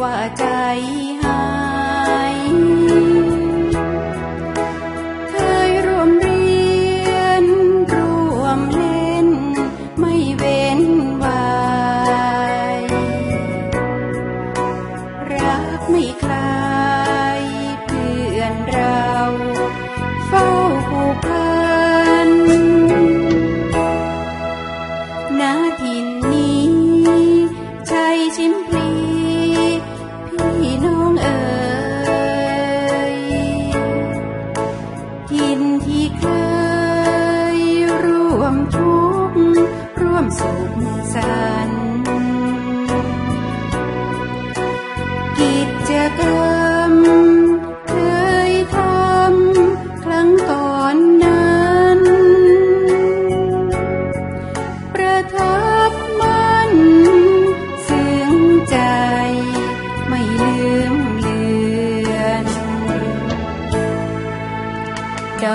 ว่าใจินที่เคยร่วมทุกข์ร่วมสุขสันต์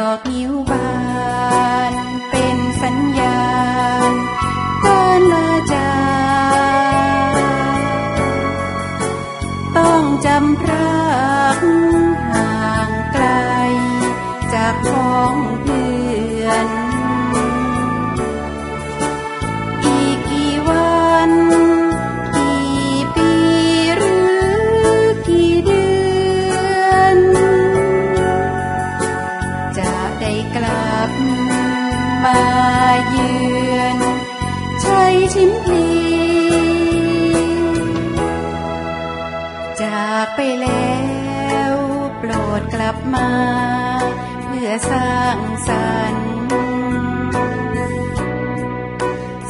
ดอกนิ้วบานเป็นสัญญาณการลาจาต้องจำพรากห่างไกลจากของเพื่อน ได้กลับมาเยือนใช้ชิ้นพีจากไปแล้วโปรดกลับมา เพื่อสร้างสรรค์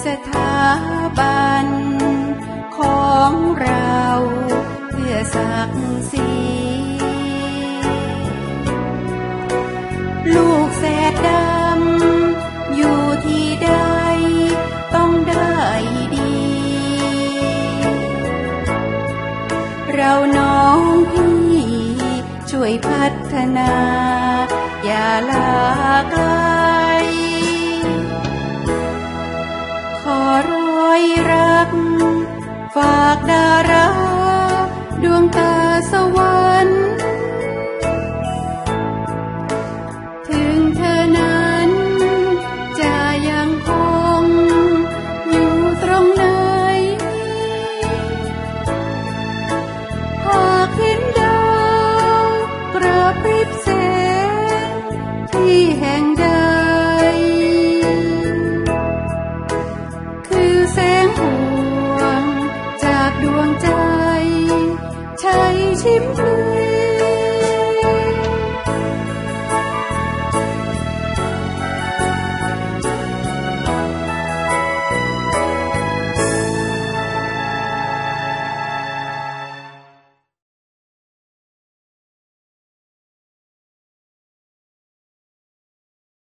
สถาบันของเรา เพื่อศักดิ์ เราน้องพี่ ช่วยพัฒนา อย่าลาไกลขอรอยรัก ฝากดารา ดวงตา 曾经。